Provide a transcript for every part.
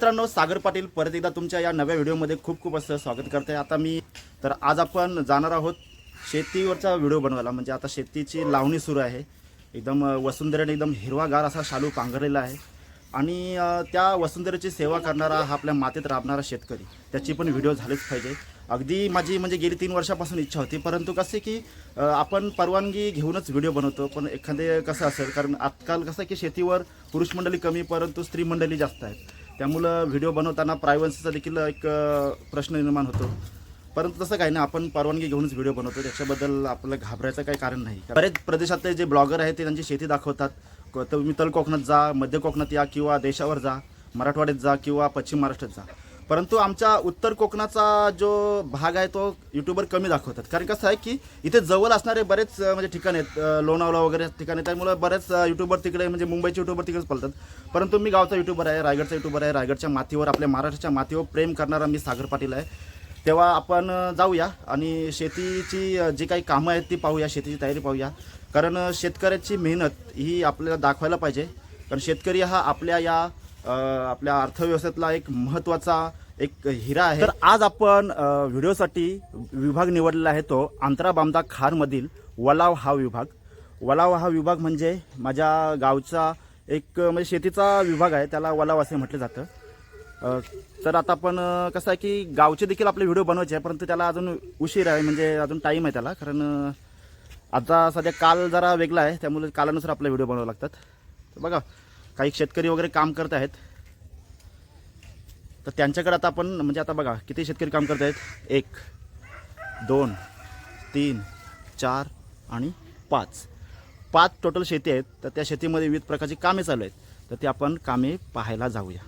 मित्रांनो सागर पाटील परत एकदा तुमच्या या नव्या व्हिडिओमध्ये खूप खूप असं स्वागत करते आता मी तर आज आपण जाणार आहोत शेतीवरचा व्हिडिओ बनवायला. म्हणजे आता शेतीची लावणी सुरू आहे. एकदम वसुंधऱ्याने वसुंधरेने एकदम हिरवागार असा शालू पांघरलेला आहे. आणि त्या वसुंधरेची सेवा करणारा हा आपल्या मातीत राबणारा शेतकरी. त्याची पण व्हिडिओ झालेच पाहिजे. अगदी माझी म्हणजे गेली तीन वर्षापासून इच्छा होती. परंतु कसे की आपण परवानगी घेऊनच व्हिडिओ बनवतो. पण एखादे कसं असेल? कारण आजकाल कसं आहे की शेतीवर पुरुष मंडळी कमी परंतु स्त्री मंडळी जास्त आहेत. त्यामुळं व्हिडिओ बनवताना प्रायव्हन्सीचा देखील एक प्रश्न निर्माण होतो. परंतु तसं काही नाही आपण परवानगी घेऊनच व्हिडिओ बनवतो त्याच्याबद्दल आपल्याला घाबरायचं काही कारण नाही. बरेच प्रदेशातले जे ब्लॉगर आहेत ते त्यांची शेती दाखवतात. तुम्ही तल कोकणात जा मध्य कोकणात या किंवा देशावर जा मराठवाड्यात जा किंवा पश्चिम महाराष्ट्रात जा. परंतु आमच्या उत्तर कोकणाचा जो भाग आहे तो यूट्यूबर कमी दाखवतात. कारण कसं आहे की इथे जवळ असणारे बरेच म्हणजे ठिकाण आहेत. लोणावला लोणावळा वगैरे ठिकाणी त्यामुळे बरेच यूट्यूबर तिकडे म्हणजे मुंबईचे यूट्यूबर तिकडेच पळतात. परंतु मी गावचा यूट्यूबर आहे रायगडचा यूट्यूबर आहे. रायगडच्या मातीवर आपल्या महाराष्ट्राच्या मातीवर प्रेम करणारा मी सागर पाटील आहे. तेव्हा आपण जाऊया आणि शेतीची जी काही कामं आहेत ती पाहूया शेतीची तयारी पाहूया. कारण शेतकऱ्याची मेहनत ही आपल्याला दाखवायला पाहिजे. कारण शेतकरी हा आपल्या या आपल्या अर्थव्यवस्थेतला एक महत्त्वाचा एक हिरा आहे. तर आज आपण व्हिडिओसाठी विभाग निवडलेला आहे तो आंतरा बामदा खारमधील वलाव हा विभाग. वलाव हा विभाग म्हणजे माझ्या गावचा एक म्हणजे शेतीचा विभाग आहे त्याला वलाव असे म्हटलं जातं. तर आता आपण कसं आहे की गावचे देखील आपले व्हिडिओ बनवायचे आहे परंतु त्याला अजून उशीर आहे म्हणजे अजून टाईम आहे त्याला कारण आता सध्या काल जरा वेगळा आहे त्यामुळे कालानुसार आपले व्हिडिओ बनवावे लागतात. तर बघा काही शेतकरी वगैरे काम करत आहेत. तर त्यांच्याकडे आता आपण म्हणजे आता बघा किती शेतकरी काम करत आहेत एक दोन तीन चार आणि पाच. पाच टोटल शेती आहेत तर त्या शेतीमध्ये विविध प्रकारची कामे चालू आहेत. तर ते आपण कामे पाहायला जाऊया.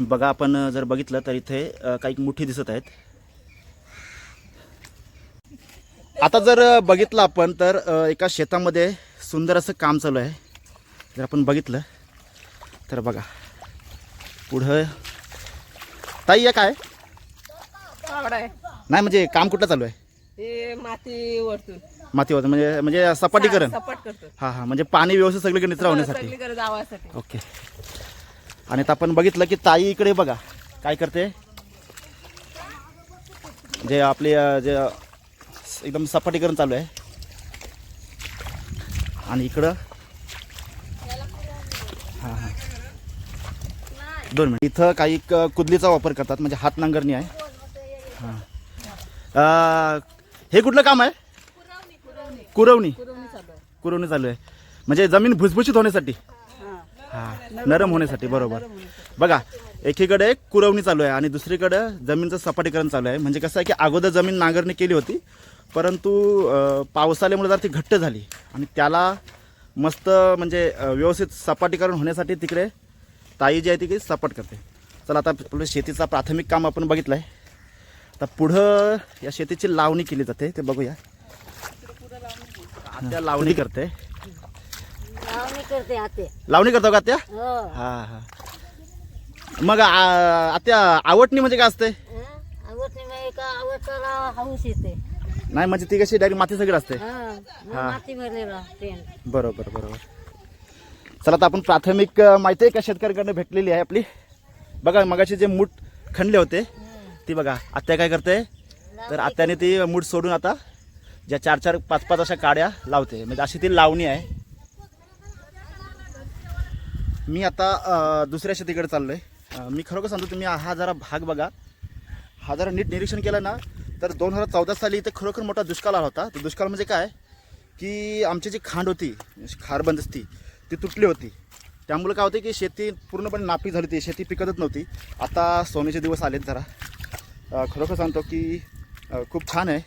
बघा आपण जर बघितलं तर इथे काही मुठी दिसत आहेत. आता जर बघितलं आपण तर एका शेतामध्ये सुंदर असं काम चालू आहे. जर आपण बघितलं तर बघा. पुढं. ताई या काय? आवड आहे. नाही म्हणजे काम कुठलं चालू आहे? हे माती वरतून. मातीवर म्हणजे म्हणजे सपाटीकरण. सपाट करतो हां हां म्हणजे पाणी व्यवस्थित सगळीकडे निचरा होण्यासाठी. सगळीकडे ओके. आणि आता आपण बघितलं की ताई इकडे बघा काय करते? जे आपले अ, जे एकदम सपाटीकरण चालू आहे. आणि इकडं हां हां दोन मिनिट. इथं काही क- कुदलीचा वापर करतात म्हणजे हात नांगरणी आहे. हां. हे कुठलं काम आहे? कुरवणी. कुरवणी चालू आहे. म्हणजे जमीन भुसभुशीत होण्यासाठी? हां. नरम होण्यासाठी बरोबर. बघा एकीकडे कुरवणी चालू आहे आणि दुसरीकडे जमीनचं सपाटीकरण चालू आहे. म्हणजे कसं आहे की अगोदर जमीन नांगरणी केली होती परंतु अं, पाऊस आल्यामुळे ती घट्ट झाली. आणि त्याला मस्त म्हणजे अं, व्यवस्थित सपाटीकरण होण्यासाठी तिकडे ताई जी आहे ती सपाट करते. चला आता आपलं शेतीचा प्राथमिक काम आपण बघितलं आहे आता पुढं या शेतीची लावणी केली जाते ते बघूया. त्या लावणी करते. लावणी करते लावणी करतो का त्या हो. हा हा. मग आ- आता आवडणी म्हणजे काय असते? आवडताला हाऊस येते. नाही म्हणजे ती कशी डायरेक्ट माती सगळी असते. हा. मग. माती भरलेला टेंट बरोबर बरोबर. चला आता आपण प्राथमिक माहिती आहे का शेतकऱ्यांकडनं भेटलेली आहे आपली. बघा मगाशी जे मूठ खणले होते ती बघा आत्या काय करते? तर आत्याने ती मूठ सोडून आता ज्या चार चार पाच पाच अशा काड्या लावते. म्हणजे अशी ती लावणी आहे. मी आता दुसऱ्या शेतीकडे चाललो आहे मी खरोखर सांगतो तुम्ही हा जरा भाग बघा. हा जरा नीट निरीक्षण केलं ना तर दोन हजार चौदा साली इथे खरोखर मोठा दुष्काळ आला होता. तो दुष्काळ म्हणजे काय? की आमची जी खांड होती खार बंदस्ती ती तुटली होती. त्यामुळे काय होते की शेती पूर्णपणे नापीक झाली होती. शेती पिकतच नव्हती. आता सोन्याचे दिवस आलेत जरा. खरोखर सांगतो की खूप छान आहे.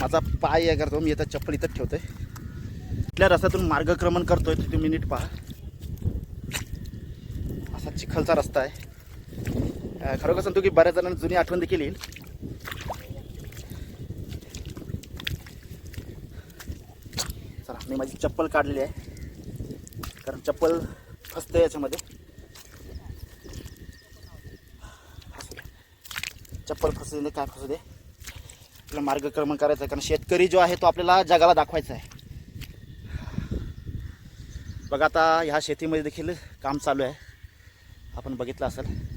माझा पाय या करतो मी आता चप्पल इथंच ठेवतोय. कुठल्या रस्त्यातून मार्गक्रमण करतोय ते तुम्ही नीट पहा. असा चिखलचा रस्ता आहे. खरोखर सांगतो की बऱ्याच जणांना जुनी आठवण देखील येईल. मी माझी चप्पल काढलेली आहे. कारण चप्पल फसते याच्यामध्ये. दे. चप्पल फसू दे काय फसू दे. आपला मार्गक्रमण करायचं आहे. कारण शेतकरी जो आहे तो आपल्याला जगाला दाखवायचा आहे. बघा आता ह्या शेतीमध्ये देखील काम चालू आहे. आपण बघितलं असेल.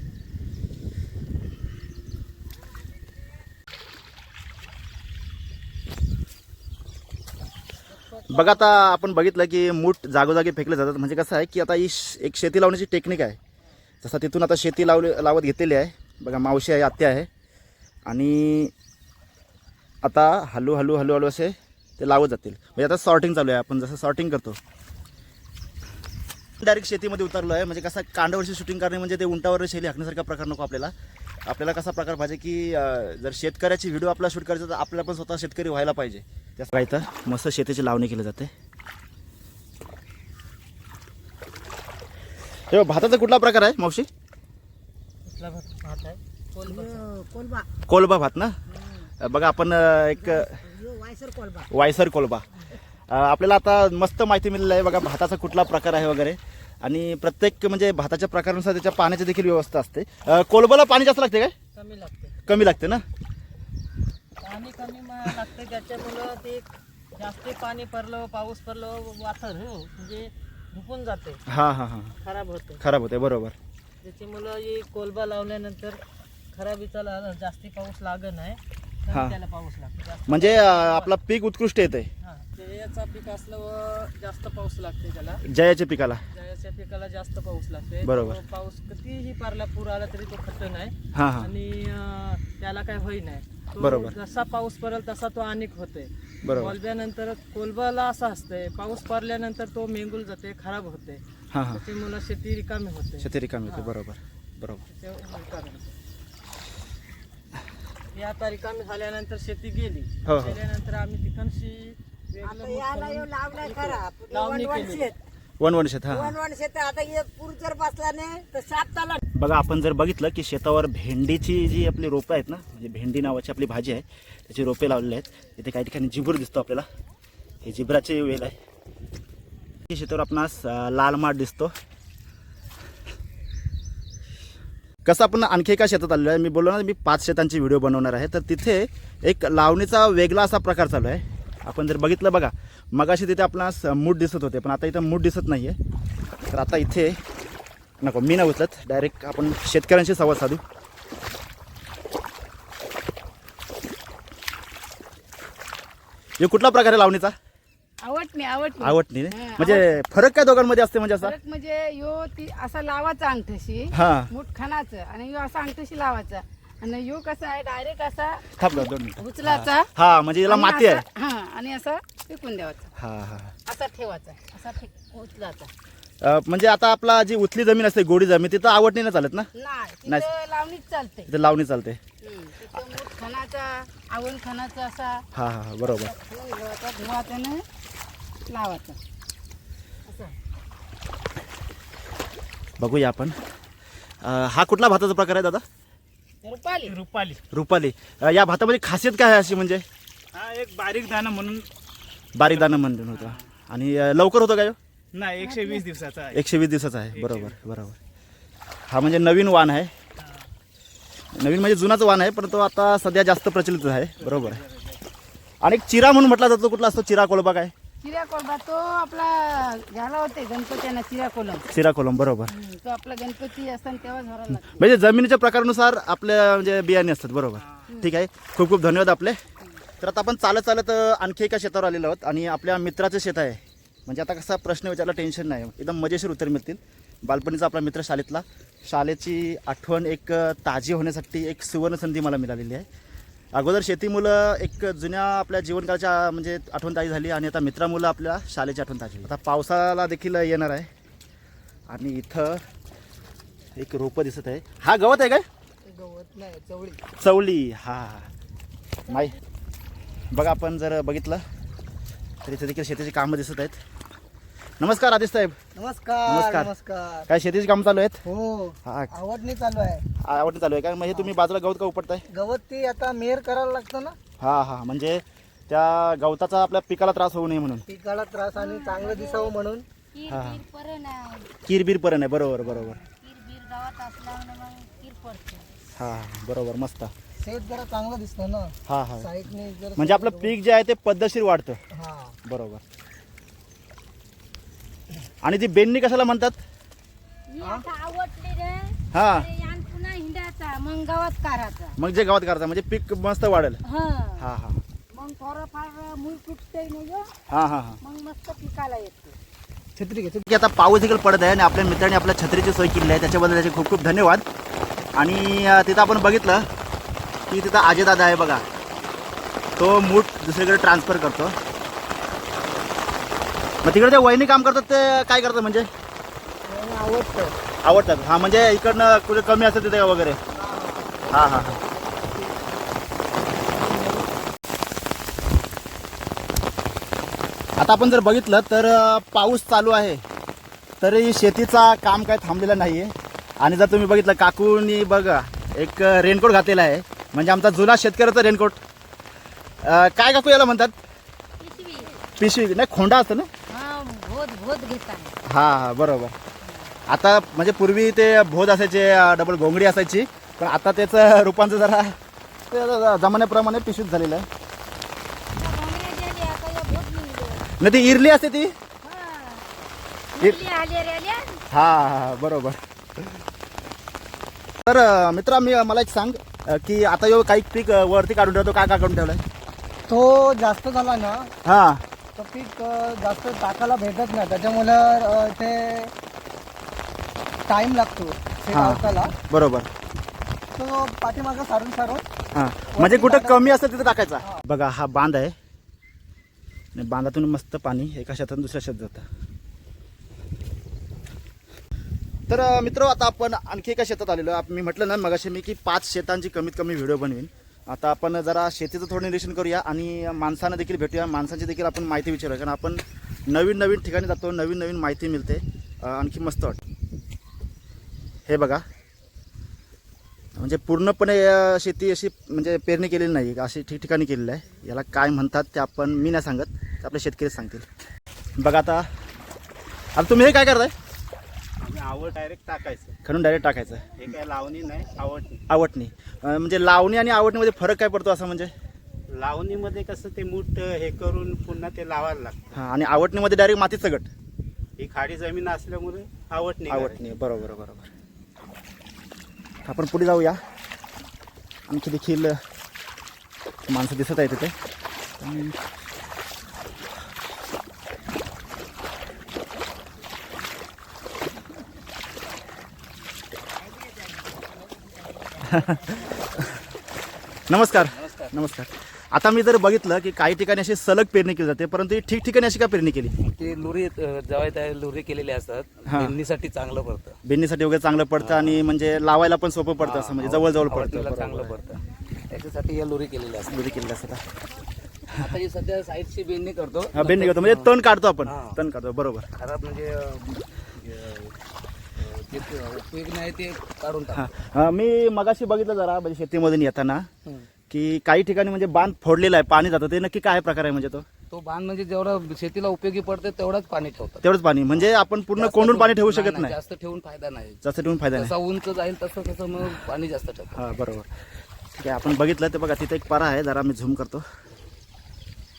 बघा आता आपण बघितलं की मूठ जागोजागी फेकले जातात. म्हणजे कसं आहे की आता ही एक शेती लावण्याची टेक्निक आहे. जसं तिथून आता शेती लावली लावत घेतलेली आहे. बघा मावशी आहे आत्या आहे. आणि आता हलू हलू हलू हलू असे ते लावत जातील. म्हणजे आता सॉर्टिंग चालू आहे. आपण जसं सॉर्टिंग करतो. डायरेक्ट शेतीमध्ये उतरलो आहे. म्हणजे कसं कांडावरची शूटिंग करणे म्हणजे ते उंटावर शैली हाकण्यासारखा प्रकार नको आपल्याला. आपल्याला कसा प्रकार पाहिजे की जर शेतकऱ्याची व्हिडिओ आपला शूट करायचा तर आपल्याला पण स्वतः शेतकरी व्हायला पाहिजे. काय इथं मस्त शेतीची लावणी केली जाते. हे भाताचा कुठला प्रकार आहे मावशी? कोलबा. कोलबा भात ना? बघा आपण एक वायसर कोलबा. वायसर कोलबा. अ, आपल्याला आता मस्त माहिती मिळाली आहे. बघा भाताचा कुठला प्रकार आहे वगैरे. आणि प्रत्येक म्हणजे भाताच्या प्रकारानुसार त्याच्या पाण्याची देखील व्यवस्था असते. कोलबाला पाणी जास्त लागते काय? कमी लागते. कमी लागते ना? पाणी कमी लागते त्याच्यामुळं ते जास्त पाणी पडलं पाऊस पडलं वाथर हो म्हणजे धुपून जाते. हां हां हां. खराब होते. खराब होते बरोबर. त्याच्यामुळं हे कोलबा लावल्यानंतर खराबीचा ला- जास्ती पाऊस लागत नाही तर हा. त्याला पाऊस लागतो. जास्त म्हणजे अ, आपला पीक उत्कृष्ट येते हा जयाचा पीक असलं व जास्त पाऊस लागते त्याला. जयाच्या पिकाला. जयाच्या पिकाला जास्त पाऊस लागते बरोबर. तो पाऊस कितीही पारला पूर आला तरी तो खट्ट नाही हां हां. आणि अं, त्याला काय होई नाही. तो बरोबर. जसा पाऊस पडेल तसा तो अनेक होते बरोबर. कोलब्यानंतर कोलबाला असं असतंय पाऊस पडल्यानंतर तो मेंगूल जाते खराब होते हां हां. त्याच्यामुळे शेती रिकामी होते शेती रिकामी होते बरोबर बरोबर. रिकामी होते. ही आता रिकामी झाल्यानंतर शेती गेली. हो, हो. गेल्यानंतर आम्ही वेगळं आता याला लावलाय खरा. लावणी केली. शेत वन वन शेत हां हां. वनवन शेत आता पूर जर बसला नाही तर सात ताला बघा आपण जर बघितलं की शेतावर भेंडीची जी आपली रोपं आहेत ना म्हणजे भेंडी नावाची आपली भाजी आहे त्याची रोपे लावलेली आहेत. इथे काही ठिकाणी जिबूर दिसतो आपल्याला. हे जिबराचे वेल आहे. शेतावर आपणास लाल माठ दिसतो. कसं आपण आणखी एका शेतात आलेलो आहे मी बोललो ना मी पाच शेतांची व्हिडिओ बनवणार आहे. तर तिथे एक लावणीचा वेगळा असा प्रकार चालू आहे. आपण जर बघितलं बघा मगाशी तिथे आपणास मूठ दिसत होते पण आता इथं मूठ दिसत नाही आहे तर आता इथे नको मी नाही उचलत डायरेक्ट आपण शेतकऱ्यांशी संवाद साधू. हे कुठला प्रकार आहे लावणीचा आवडणी आवडणी आवडणी म्हणजे फरक काय दोघांमध्ये असते म्हणजे असा? फरक म्हणजे यो ती असा लावाचा अंगठशी हा. मूठ खानाचं आणि यो असा अंगठशी लावाचा आणि यो कसा आहे? डायरेक्ट असा थांबलं दोन मिनिटं. उचलाचा हा म्हणजे याला माती आहे. हा आणि असा फेकून द्यावाचा हा हा. असा ठेवाचा असा उचलाचा अं, म्हणजे आता आपला जी उथली जमीन असते गोडी जमीन तिथं आवडणी नाही चालत ना? नाही नाही. तिथं लावणीच चालते. तिथं लावणी चालते. हम्म, तिथं मूठ खानाचा आवण खानाचा असा. हा हा हा बरोबर. घ्यावाचा असं. बघूया आपण. अं, हा कुठला भाताचा प्रकार आहे दादा? रुपाली. रुपाली. रुपाली. अं, या भातामध्ये खासियत काय आहे अशी म्हणजे? हा एक बारीक दाणा म्हणून. बारीक दाणं म्हणून होतं. आणि अं, लवकर होतं काय हो? नाही एकशे वीस दिवसाचा आहे. एकशे वीस दिवसाचा आहे. बरोबर बरोबर. हा म्हणजे नवीन वाण आहे. नवीन म्हणजे जुनाच वाण आहे पण तो आता सध्या जास्त प्रचलित आहे. बरोबर आहे. आणि एक चिरा म्हणून म्हटला जातो कुठला असतो? चिरा कोलबा काय? चिऱ्या कोलबा तो आपला झाला होते गणपतीना चिऱ्या कोलम चिरा कोलम बरोबर. हम्म, तो आपला गणपती असताना तेव्हा झरा लागतो म्हणजे जमिनीच्या प्रकारानुसार आपल्या म्हणजे बियाणे असतात बरोबर. ठीक आहे. खूप खूप धन्यवाद आपले. तर आता आपण चालत चालत अ, आणखी एका शेतावर आलेलो आहोत आणि आपल्या मित्राचं शेत आहे. म्हणजे आता कसा प्रश्न विचारला टेन्शन नाही. एकदम मजेशीर उत्तर मिळतील. बालपणीचा आपला मित्र शाळेतला शाळेची आठवण एक अ, ताजी होण्यासाठी एक सुवर्ण संधी मला मिळालेली आहे. अगोदर शेती मुलं एक जुन्या आपल्या जीवनकाळच्या म्हणजे आठवण ताजी झाली आणि आता मित्रामुलं आपल्या शाळेची आठवण ताजी आता पावसाला देखील येणार आहे. आणि इथं एक रोपं दिसत आहे. हा गवत आहे काय? गवत नाही चवळी. चवली हा. माई बघा आपण जर बघितलं तर इथे देखील शेतीची कामं दिसत आहेत. नमस्कार आदिश साहेब. नमस्कार नमस्कार. नमस्कार. काय शेतीची कामं चालू आहेत? हो हा. आवडणी चालू आहे. आवडते चालू आहे काय म्हणजे तुम्ही बाजूला गवत का उपटताय? गवत ती आता मेर करायला लागतं ना. हा हा. म्हणजे त्या गवताचा आपल्या पिकाला त्रास होऊ नये म्हणून. पिकाला त्रास आणि चांगलं दिसावं म्हणून. किर हा. बीर परे नाही किरबीर पर्यंत आहे. बरोबर बरोबर. किर बीर गावात असल्यामुळे मग किर पडते. हा हा, बरोबर. मस्त. शेत जरा चांगलं दिसतं ना. हा हा. साईडने जर म्हणजे आपलं पीक जे आहे ते पद्धतशीर वाढतं. हा. बरोबर. आणि ती बेंडणी कशाला म्हणतात? ही. हा मग गवत काढायचा मग जे गावात करता म्हणजे पीक मस्त वाढेल. हा. हा हा. मग थोडंफार मूळ तुटते नाही हा हा हा. मग मस्त पिकाला येते. की आता पाऊस देखील पडत आहे आणि आपल्या मित्रांनी आपल्या छत्रीची सोय केली आहे. त्याच्याबद्दल त्याचे खूप खूप धन्यवाद. आणि तिथं आपण बघितलं की तिथं आजेदादा आहे बघा. तो मूठ दुसरीकडे ट्रान्सफर करतो. मग तिकडे ते वहिनी काम करतात ते काय करतात म्हणजे? आवडतं आवडतात. हा म्हणजे इकडनं कुठे कमी असतं तिथे वगैरे? हा हा हा. आता आपण जर बघितलं तर पाऊस चालू आहे. तरी शेतीचा काम काय थांबलेलं नाही आहे आणि जर तुम्ही बघितलं काकूनी बघा एक रेनकोट घातलेला आहे. म्हणजे आमचा जुना शेतकऱ्याचा रेनकोट अं, काय काकू याला म्हणतात? पिशवी. नाही खोंडा असतं ना? भोत घेताना हा हा बरोबर. आता म्हणजे पूर्वी ते भोद असायचे डबल घोंगडी असायची पण आता त्याचं रूपांतर जरा ते जरा जमान्याप्रमाणे पिशवीत झालेलं आहे. आता भोंगऱ्या गेली, आता या भोत निघलं. नाही ती इरली असते ती. हा. रे आल्या हा हा बरोबर. तर अं, मित्रा मी मला एक सांग अं, की आता यो काही पीक अं, वरती काढून ठेवतो काय काय काढून ठेवलंय? तो जास्त झाला ना हा. तो पीक जास्त टाकायला भेटत नाही. त्याच्यामुळं ते टाइम लागतो ते हा. बरोबर. तो पाठीमागं सारून सारून. हा. म्हणजे कुठं कमी असतं तिथं टाकायचा? बघा हा बांध आहे. आणि बांधातून मस्त पाणी एका शेतातून दुसऱ्या शेतात जातं. तर मित्र आता आपण आणखी एका शेतात आलेलो आहे. आप- मी म्हटलं ना मगाशी मी की पाच शेतांची कमीत कमी व्हिडिओ बनवीन. आता आपण जरा शेतीचं थोडं निरीक्षण करूया आणि माणसांना देखील भेटूया. माणसांची देखील आपण माहिती विचारूया कारण आपण नवीन नवीन ठिकाणी जातो नवीन नवीन माहिती मिळते. आणखी मस्त वाट हे बघा. म्हणजे पूर्णपणे शेती अशी म्हणजे पेरणी केलेली नाही अशी ठिकठिकाणी केलेली आहे. याला काय म्हणतात ते आपण मी नाही सांगत ते आपले शेतकरी सांगतील. बघा आता. आता तुम्ही हे काय करताय? आवड डायरेक्ट टाकायचं. खणून डायरेक्ट टाकायचं. हे काय लावणी नाही आवडणी. आवडणी. अ, म्हणजे लावणी आणि आवडणीमध्ये फरक काय पडतो असं म्हणजे? लावणीमध्ये कसं ते मूठ हे करून पुन्हा ते लावायला लागतं. हां आणि आवडणीमध्ये डायरेक्ट मातीचं गट. ही खाडी जमीन असल्यामुळे आवडणी आवडणी बरोबर बरोबर. आपण पुढे जाऊया. आणखी देखील माणसं दिसत आहे तिथे नमस्कार. नमस्कर. आता मी जर बघितलं की काही ठिकाणी अशी सलग पेरणी केली जाते परंतु ही ठिकठिकाणी अशी का पेरणी केली? ते लुरी अ, जेव्हा त्या लुरी केलेले असतात. हा. पेरणीसाठी चांगलं पडतं. बेंडीसाठी वगैरे चांगलं पडतं आणि म्हणजे लावायला पण सोपं पडतं असं म्हणजे जवळ जवळ आवडतीला पडतं. चांगलं. पडतं. त्याच्यासाठी या लुरी केलेल्या असतात. दुरी केलेलं असतं आता ही सध्या साईडची बेंडणी करतो. हा बेंडी करतो. म्हणजे तण काढतो आपण. तण काढतो. बरोबर. खराब म्हणजे अ, उपयोग नाही ते काढून टाक हा. हा, मी मगाशी बघितलं जरा म्हणजे शेतीमधून येताना की काही ठिकाणी म्हणजे बांध फोडलेला आहे पाणी जातं. ते नक्की काय प्रकार आहे म्हणजे तो? तो बांध म्हणजे जेवढं शेतीला उपयोगी पडते तेवढंच पाणी ठेवतात. तेवढंच पाणी. म्हणजे आपण पूर्ण जास्त कोंडून पाणी ठेवू शकत नाही जास्त ठेवून फायदा नाही. जास्त ठेवून फायदा नाही. जसा उंच जाईल तसं तसं मग पाणी जास्त ठेवतात. हा बरोबर. ठीक आहे आपण बघितलं ते बघा तिथे एक पारा आहे जरा मी झूम करतो.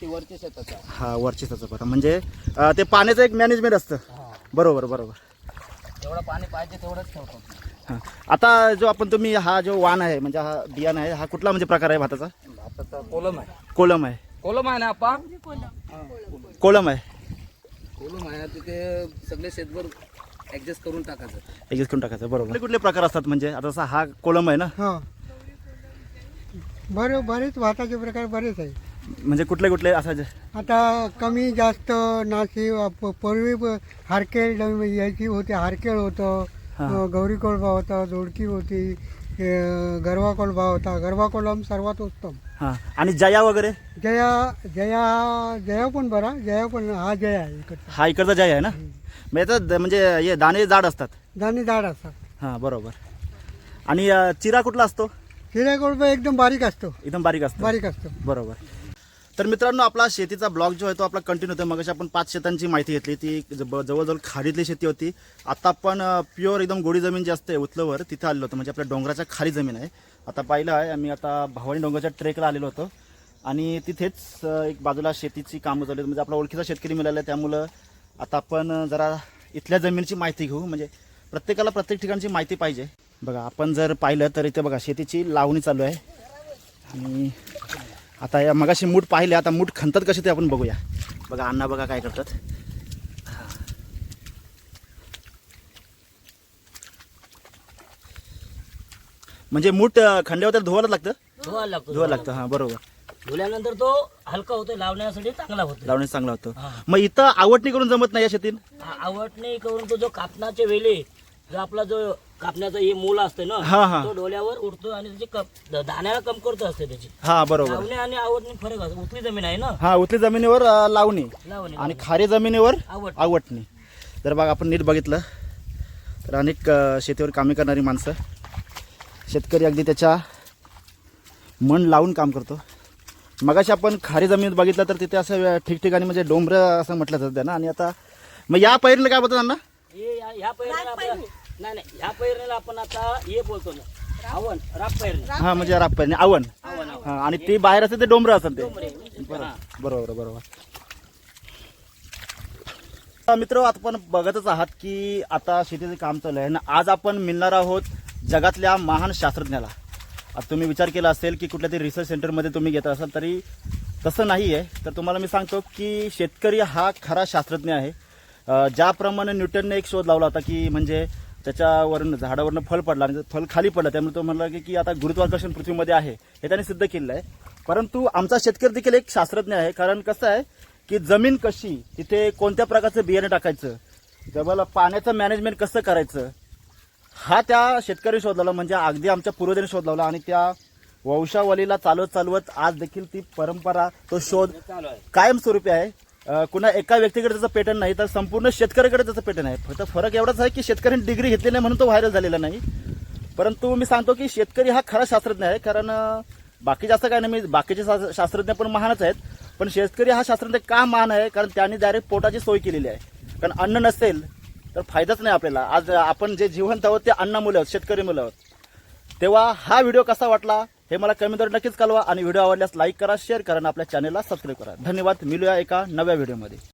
ते वरच्या शेताचं. हा वरची त्याचा पारा. म्हणजे अं, ते पाण्याचं एक मॅनेजमेंट असतं. बरोबर बरोबर. जेवढं पाणी पाहिजे तेवढंच ठेवतात हां. आता जो आपण तुम्ही हा जो वाण आहे म्हणजे हा बियाणं आहे हा कुठला म्हणजे प्रकार आहे भाताचा? भाताचा कोलम आहे. कोलम आहे. कोलम आहे ना आपा? कोलम आहे. कोलम आहे तिथे सगळे शेतभर ऍडजस्ट करून टाकायचं. एकच करून टाकायचं बरोबर. कुठले कुठले प्रकार असतात म्हणजे? आता जसा हा कोलम आहे ना? हां. बरे बरेच भाताचे प्रकार बरेच आहे म्हणजे कुठले कुठले असायचे आता कमी जास्त नाशी प- पूर्वी प- हारकेळ डम- यायची होती हारकेळ होतं हां. अ, गौरी कोळबा होता जोडकी होती अ, गरवा कोळबा होता. गरवा कोलम सर्वात उत्तम. हां. आणि जया वगैरे? जया जया जया पण बरा जया पण हा जया आहे इकडचा. हा इकडचा जय आहे ना? म्हणजे याचा द- म्हणजे हे दाणे जाड असतात? दाणे झाड असतात. हां बरोबर. आणि अं, चिरा कुठला असतो? हिरा कोळबा एकदम बारीक असतो. एकदम बारीक असतो. बारीक असतो. बरोबर. तर मित्रांनो आपला शेतीचा ब्लॉग जो आहे तो आपला कंटिन्यू होतो मग आपण पाच शेतांची माहिती घेतली. ती जवळजवळ खाडीतली शेती होती. आता आपण प्युअर एकदम गोडी जमीन जी असते उतलवर तिथं आलेलो होतो. म्हणजे आपल्या डोंगराच्या खाली जमीन आहे. आता पाहिलं आहे आम्ही आता भवानी डोंगराच्या ट्रेकला आलेलो होतो. आणि तिथेच एक बाजूला शेतीची कामं चालू म्हणजे आपला ओळखीचा शेतकरी मिळाला आहे. त्यामुळं आता आपण जरा इथल्या जमिनीची माहिती घेऊ. म्हणजे प्रत्येकाला प्रत्येक ठिकाणची माहिती पाहिजे. बघा आपण जर पाहिलं तर इथे बघा शेतीची लावणी चालू आहे. आणि आता या मगाशी मूठ पाहिले आता मूठ खणतात कसे ते आपण बघूया. बघा अण्णा बघा काय करतात. म्हणजे मूठ खंड्यावर तर धुवायला लागतं? धुवायला लागतो धुवायला लागतं हां बरोबर. धुल्यानंतर तो हलका होतो लावण्यासाठी चांगला होतो लावणी चांगला होतो. मग इथं आवडणी करून जमत नाही या शेतीत? नाही करून तो जो कापण्याचे वेळे जो आपला जो कापण्याचा हे मूल असते ना हा, हा. तो डोल्यावर उडतो आणि त्याची कप दाण्याला कम करतो असते त्याची. हा बरोबर. लावणे आणि आवडणे फरक असतो. उतली जमीन आहे ना? हा उतली जमिनीवर अं, लावणी. लावणे आणि खारी जमिनीवर आवड आवटणी. जर बघा आपण नीट बघितलं तर अनेक अ, शेतीवर कामे करणारी माणसं शेतकरी अगदी त्याच्या मन लावून काम करतो. मगाशी आपण खारी जमीन बघितलं तर तिथे असं अ, ठिकठिकाणी म्हणजे डोंगर असं म्हटलं जातं ना आणि आता मग या पैरीला काय बोलतात हे या- ह्या नाही नाही ह्या पैरणीला आपण आता हे बोलतो ना आवण राप पैरणी. हा म्हणजे राप हा आणि ती बाहेर असते ते डोंबर असतात ते. बरोबर बरोबर. तर मित्र आपण बघतच आहात की आता शेतीचं काम चालू आहे आणि आज आपण मिळणार आहोत जगातल्या महान शास्त्रज्ञाला. आता तुम्ही विचार केला असेल की कुठल्या तरी रिसर्च सेंटरमध्ये तुम्ही घेत असाल तरी तसं नाही आहे तर तुम्हाला मी सांगतो की शेतकरी हा खरा शास्त्रज्ञ आहे. ज्याप्रमाणे न्यूटनने एक शोध लावला होता की म्हणजे त्याच्यावरून झाडावरनं फल पडला आणि फल खाली पडलं. त्यामुळे तो म्हणला की- की आता गुरुत्वाकर्षण पृथ्वीमध्ये आहे. हे त्याने सिद्ध केलेलं आहे. परंतु आमचा शेतकरी देखील एक शास्त्रज्ञ आहे. कारण कसं आहे की जमीन कशी तिथे कोणत्या प्रकारचं बियाणे टाकायचं जवळ पाण्याचं मॅनेजमेंट कसं करायचं हा त्या शेतकरी शोध लावला म्हणजे अगदी आमच्या पूर्वजांनी शोध लावला आणि त्या वंशावलीला चालवत चालवत आज देखील ती परंपरा तो शोध कायमस्वरूपी आहे. कुणा एका व्यक्तीकडे त्याचं पेटर्न नाही तर संपूर्ण शेतकऱ्याकडे त्याचं पेटर्न आहे. फक्त फरक एवढाच आहे की शेतकऱ्यांनी डिग्री घेतली नाही म्हणून तो व्हायरल झालेला नाही. परंतु मी सांगतो की शेतकरी हा खरा शास्त्रज्ञ आहे कारण बाकी जास्त काय नाही मी बाकीचे शास्त्र- शास्त्रज्ञ पण महानच आहेत. पण शेतकरी हा शास्त्रज्ञ का महान आहे? कारण त्यांनी डायरेक्ट पोटाची सोय केलेली आहे. कारण अन्न नसेल तर फायदाच नाही आपल्याला. आज आपण जे जिवंत आहोत ते अन्नामुळे आहोत शेतकरी मुलं आहोत. तेव्हा हा व्हिडिओ कसा वाटला? हे मला कमेंटवर नक्कीच कळवा आणि व्हिडिओ आवडल्यास लाईक करा शेअर करा आणि आपल्या चॅनलला सबस्क्राईब करा. धन्यवाद. मिळूया एका नव्या व्हिडिओमध्ये